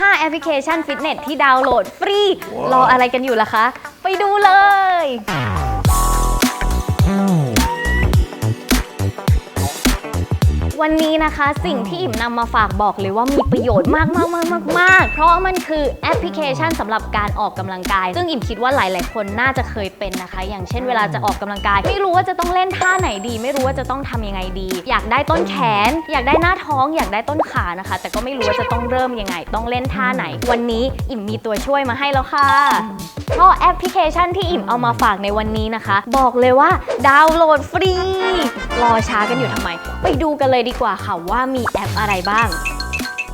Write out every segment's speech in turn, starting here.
5 แอปพลิเคชันฟิตเนสที่ดาวน์โหลดฟรี รออะไรกันอยู่ล่ะคะ ไปดูเลย วันนี้นะคะสิ่งที่อิ่มนำมาฝากบอกเลยว่ามีประโยชน์มากมากมากมากมากเพราะมันคือแอปพลิเคชันสำหรับการออกกำลังกาย ซึ่งอิ่มคิดว่าหลาย ๆ คนน่าจะเคยเป็นนะคะ อย่างเช่นเวลาจะออกกำลังกาย ไม่รู้ว่าจะต้องเล่นท่าไหนดี ไม่รู้ว่าจะต้องทำยังไงดี อยากได้ต้นแขน อยากได้หน้าท้อง อยากได้ต้นขานะคะ แต่ก็ไม่รู้ว่าจะต้องเริ่มยังไง ต้องเล่นท่าไหน วันนี้อิ่มมีตัวช่วยมาให้แล้วค่ะ เพราะแอปพลิเคชันที่อิ่มเอามาฝากในวันนี้นะคะ บอกเลยว่าดาวน์โหลดฟรี รอช้ากันอยู่ทำไม ไปดูกันเลยดีกว่าค่ะว่ามีแอปอะไรบ้าง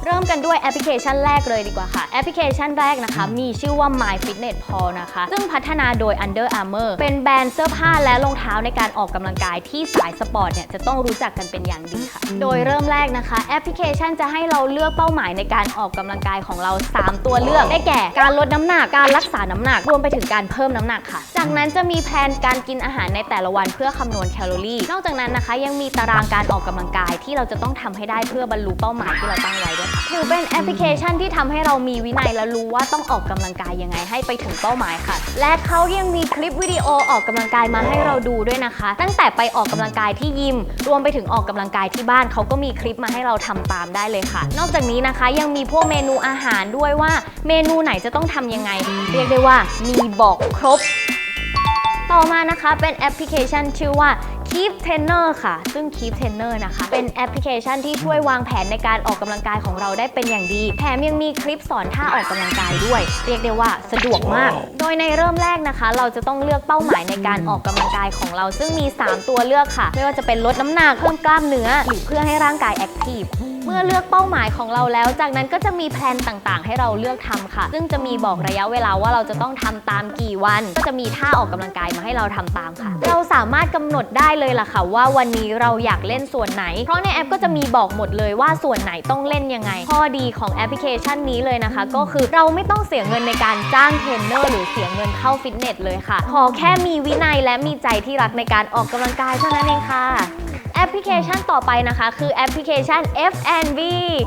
เริ่มกันด้วยแอปพลิเคชันแรกเลยดีกว่าค่ะ แอปพลิเคชันแรกนะคะ มีชื่อว่า My Fitness Pal นะคะ ซึ่งพัฒนาโดย Under Armour เป็นแบรนด์เสื้อผ้าและรองเท้าในการออกกำลังกายที่สายสปอร์ตเนี่ยจะต้องรู้จักกันเป็นอย่างดีค่ะ โดยเริ่มแรกนะคะ แอปพลิเคชันจะให้เราเลือกเป้าหมายในการออกกำลังกายของเรา 3 ตัวเลือกได้แก่ การลดน้ำหนักการรักษาน้ำหนักรวมไปถึงการเพิ่มน้ำหนักค่ะ จากนั้นจะมีแผนการกินอาหารในแต่ละวันเพื่อคำนวณแคลอรี่ นอกจากนั้นนะคะ ยังมีตารางการออกกำลังกายที่เราจะต้องทำให้ได้เพื่อบรรลุเป้าหมายที่เราตั้งไว้ด้วยค่ะถือเป็นแอปพลิเคชันที่ทำให้เรามีวินัยและรู้ว่าต้องออกกำลังกายยังไงให้ไปถึงเป้าหมายค่ะ และเขายังมีคลิปวิดีโอออกกำลังกายมาให้เราดูด้วยนะคะ ตั้งแต่ไปออกกำลังกายที่ยิม รวมไปถึงออกกำลังกายที่บ้านเขาก็มีคลิปมาให้เราทำตามได้เลยค่ะ นอกจากนี้นะคะยังมีพวกเมนูอาหารด้วยว่า เมนูไหนจะต้องทำยังไง เรียกได้ว่ามีบอกครบ ต่อมานะคะเป็นแอปพลิเคชันชื่อว่า Keep Trainer ค่ะ ซึ่ง Keep Trainer นะคะ เป็นแอปพลิเคชันที่ช่วยวางแผนในการออกกำลังกายของเราได้เป็นอย่างดี แถมยังมีคลิปสอนท่าออกกำลังกายด้วย เรียกได้ว่าสะดวกมาก โดยในเริ่มแรกนะคะ เราจะต้องเลือกเป้าหมายในการออกกำลังกายของเรา ซึ่งมี 3 ตัวเลือกค่ะ ไม่ว่าจะเป็นลดน้ำหนักเพิ่มกล้ามเนื้อหรือเพื่อให้ร่างกายแอคทีฟ เมื่อเลือกเป้าหมายของเราแล้ว จากนั้นก็จะมีแพลนต่างๆ ให้เราเลือกทำค่ะ ซึ่งจะมีบอกระยะเวลาว่าเราจะต้องทำตามกี่วัน ก็จะมีท่าออกกำลังกายมาให้เราทำตามค่ะ เราสามารถกำหนดได้เลยล่ะค่ะ ว่าวันนี้เราอยากเล่นส่วนไหน เพราะในแอปก็จะมีบอกหมดเลยว่าส่วนไหนต้องเล่นยังไง ข้อดีของแอปพลิเคชันนี้เลยนะคะ ก็คือเราไม่ต้องเสียเงินในการจ้างเทรนเนอร์หรือเสียเงินเข้าฟิตเนสเลยค่ะ ขอแค่มีวินัยและมีใจที่รักในการออกกำลังกายเท่านั้นเองค่ะ แอปพลิเคชันต่อไปนะคะ คือแอปพลิเคชัน F&B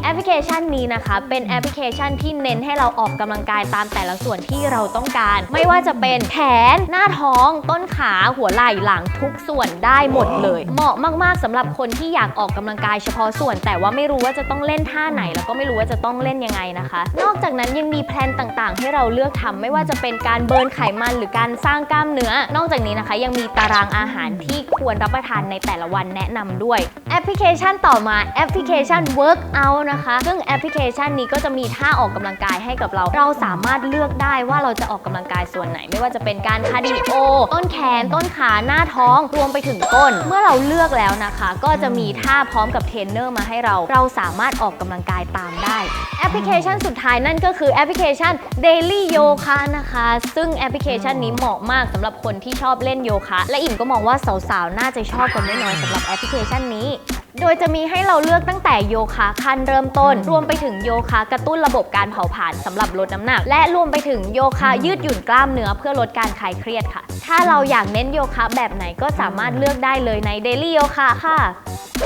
แอปพลิเคชันนี้นะคะ เป็นแอปพลิเคชันที่เน้นให้เราออกกำลังกายตามแต่ละส่วนที่เราต้องการ ไม่ว่าจะเป็นแขน หน้าท้อง ต้นขาหัวไหล่หลังทุกส่วนได้หมดเลย เหมาะมาก ๆสำหรับคนที่อยากออกกำลังกายเฉพาะส่วน แต่ว่าไม่รู้ว่าจะต้องเล่นท่าไหน แล้วก็ไม่รู้ว่าจะต้องเล่นยังไงนะคะ นอกจากนั้นยังมีแพลนต่างๆ ให้เราเลือกทำไม่ว่าจะเป็นการเบิร์นไขมันหรือการสร้างกล้ามเนื้อ นอกจากนี้นะคะ ยังมีตารางอาหารที่ควรรับประทานในแต่ละวันแนะนำนำด้วย แอปพลิเคชันต่อมาแอปพลิเคชัน Workout นะคะ ซึ่งแอปพลิเคชันนี้ก็จะมีท่าออกกำลังกายให้กับเรา เราสามารถเลือกได้ว่าเราจะออกกำลังกายส่วนไหน ไม่ว่าจะเป็นการคาร์ดิโอ ต้นแขน ต้นขาหน้าท้องรวมไปถึงก้น เมื่อเราเลือกแล้วนะคะ ก็จะมีท่าพร้อมกับเทรนเนอร์มาให้เรา เราสามารถออกกำลังกายตามได้แอปพลิเคชันสุดท้ายนั่นก็คือแอปพลิเคชัน Daily Yoga นะคะ ซึ่งแอปพลิเคชันนี้เหมาะมากสำหรับคนที่ชอบเล่นโยคะ และอิ่มก็มองว่าสาวๆ น่าจะชอบกันไม่น้อยสำหรับแอปพลิเคชันนี้ โดยจะมีให้เราเลือกตั้งแต่โยคะขั้นเริ่มต้น รวมไปถึงโยคะกระตุ้นระบบการเผาผลาญสำหรับลดน้ำหนัก และรวมไปถึงโยคะยืดหยุ่นกล้ามเนื้อเพื่อลดการคลายเครียดค่ะ ถ้าเราอยากเน้นโยคะแบบไหนก็สามารถเลือกได้เลยใน Daily Yoga ค่ะ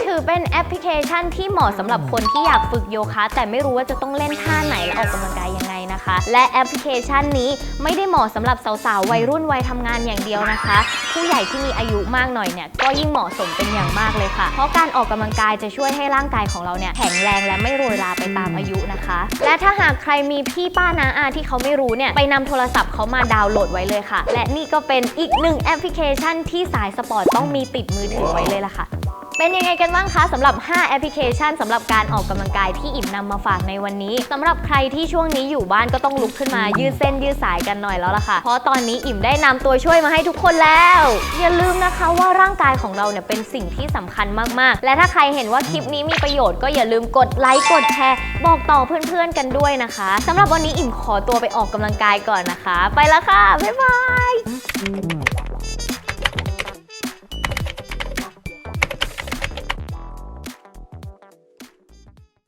ถือเป็นแอปพลิเคชันที่เหมาะสำหรับคนที่อยากฝึกโยคะ แต่ไม่รู้ว่าจะต้องเล่นท่าไหนและออกกำลังกายยังไง นะคะ และแอปพลิเคชันนี้ไม่ได้เหมาะสำหรับสาวๆ วัยรุ่นวัยทำงานอย่างเดียวนะคะ ผู้ใหญ่ที่มีอายุมากหน่อยเนี่ยก็ยิ่งเหมาะสมเป็นอย่างมากเลยค่ะ เพราะการออกกำลังกายจะช่วยให้ร่างกายของเราเนี่ยแข็งแรงและไม่โรยราไปตามอายุนะคะ และถ้าหากใครมีพี่ป้านาอาที่เขาไม่รู้เนี่ยไปนำโทรศัพท์เขามาดาวน์โหลดไว้เลยค่ะ และนี่ก็เป็นอีกหนึ่งแอปพลิเคชันที่สายสปอร์ตต้องมีติดมือถือไว้เลยล่ะค่ะ เป็นยังไงกันบ้างคะสำหรับ 5 แอปพลิเคชันสำหรับการออกกำลังกายที่อิ่มนำมาฝากในวันนี้สำหรับใครที่ช่วงนี้อยู่บ้านก็ต้องลุกขึ้นมายืดเส้นยืดสายกันหน่อยแล้วล่ะค่ะ เพราะตอนนี้อิ่มได้นำตัวช่วยมาให้ทุกคนแล้ว อย่าลืมนะคะว่าร่างกายของเราเนี่ยเป็นสิ่งที่สำคัญมากๆ และถ้าใครเห็นว่าคลิปนี้มีประโยชน์ก็อย่าลืมกดไลค์กดแชร์บอกต่อเพื่อนๆกันด้วยนะคะสำหรับวันนี้อิ่มขอตัวไปออกกำลังกายก่อนนะคะ ไปแล้วค่ะบ๊ายบาย